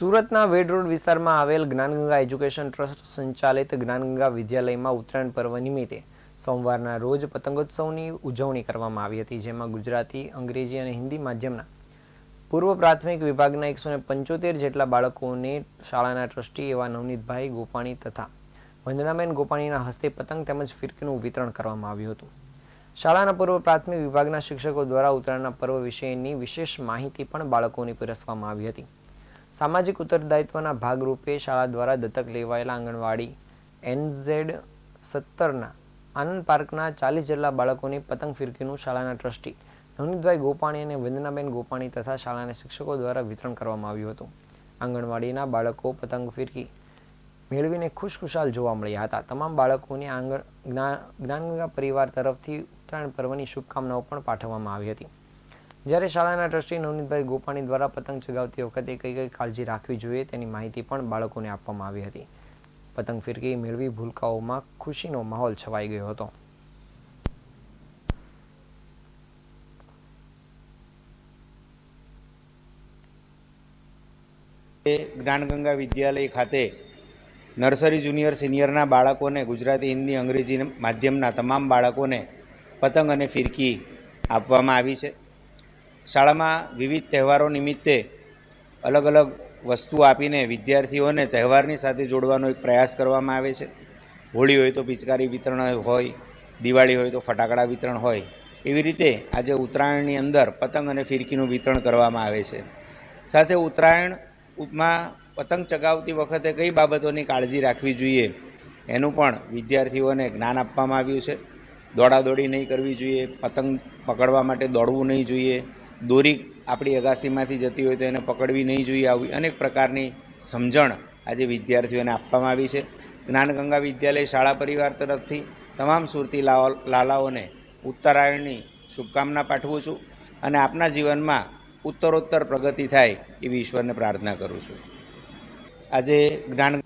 સુરતના વેડ રોડ વિસ્તારમાં આવેલ જ્ઞાનગંગા એજ્યુકેશન ટ્રસ્ટ સંચાલિત જ્ઞાનગંગા વિદ્યાલયમાં ઉત્તરાયણ પર્વ નિમિત્તે સોમવારના રોજ પતંગોત્સવની ઉજવણી કરવામાં આવી હતી, જેમાં ગુજરાતી, અંગ્રેજી અને હિન્દી માધ્યમના પૂર્વ પ્રાથમિક વિભાગના એકસો પંચોતેર જેટલા બાળકોને શાળાના ટ્રસ્ટી એવા નવનીતભાઈ ગોપાણી તથા વંદનાબેન ગોપાણીના હસ્તે પતંગ તેમજ ફિરકીનું વિતરણ કરવામાં આવ્યું હતું. શાળાના પૂર્વ પ્રાથમિક વિભાગના શિક્ષકો દ્વારા ઉત્તરાયણના પર્વ વિશેની વિશેષ માહિતી પણ બાળકોને પીરસવામાં આવી હતી. સામાજિક ઉત્તરદાયિત્વના ભાગરૂપે શાળા દ્વારા દત્તક લેવાયેલા આંગણવાડી એનઝેડ સત્તરના આનંદ પાર્કના ચાલીસ જેટલા બાળકોને પતંગ ફિરકીનું શાળાના ટ્રસ્ટી નવનીતભાઈ ગોપાણી અને વંદનાબેન ગોપાણી તથા શાળાના શિક્ષકો દ્વારા વિતરણ કરવામાં આવ્યું હતું. આંગણવાડીના બાળકો પતંગ ફિરકી મેળવીને ખુશખુશાલ જોવા મળ્યા હતા. તમામ બાળકોને આંગણ જ્ઞા- જ્ઞાનગંગા પરિવાર તરફથી ઉત્તરાયણ પર્વની શુભકામનાઓ પણ પાઠવવામાં આવી હતી. જ્યારે શાળાના ટ્રસ્ટી નવનીતભાઈ ગોપાણી દ્વારા પતંગ ચગાવતી વખતે કઈ કઈ કાળજી રાખવી જોઈએ તેની માહિતી પણ બાળકોને આપવામાં આવી હતી. પતંગ ફિરકી મેળવી ભૂલકાઓમાં ખુશીનો માહોલ છવાઈ ગયો હતો. જ્ઞાનગંગા વિદ્યાલય ખાતે નર્સરી જુનિયર સિનિયરના બાળકોને ગુજરાતી, હિન્દી, અંગ્રેજી માધ્યમના તમામ બાળકોને પતંગ અને ફિરકી આપવામાં આવી છે. શાળામાં વિવિધ તહેવારો નિમિત્તે અલગ અલગ વસ્તુ આપીને વિદ્યાર્થીઓને તહેવારની સાથે જોડવાનો એક પ્રયાસ કરવામાં આવે છે. હોળી હોય તો પિચકારી વિતરણ હોય, દિવાળી હોય તો ફટાકડા વિતરણ હોય, એવી રીતે આજે ઉત્તરાયણની અંદર પતંગ અને ફિરકીનું વિતરણ કરવામાં આવે છે. સાથે ઉત્તરાયણમાં પતંગ ચગાવતી વખતે કઈ બાબતોની કાળજી રાખવી જોઈએ એનું પણ વિદ્યાર્થીઓને જ્ઞાન આપવામાં આવ્યું છે. દોડાદોડી નહીં કરવી જોઈએ, પતંગ પકડવા માટે દોડવું નહીં જોઈએ દોરી આપણી અગાસીમાંથી જતી હોય તો એને પકડવી નહીં જોઈએ આવી અનેક પ્રકારની સમજણ આજે વિદ્યાર્થીઓને આપવામાં આવી છે. જ્ઞાનગંગા વિદ્યાલય શાળા પરિવાર તરફથી તમામ સુરતી લાઓ- લાલાઓને ઉત્તરાયણની શુભકામના પાઠવું છું અને આપના જીવનમાં ઉત્તરોત્તર પ્રગતિ થાય એવી ઈશ્વરને પ્રાર્થના કરું છું. આજે જ્ઞાન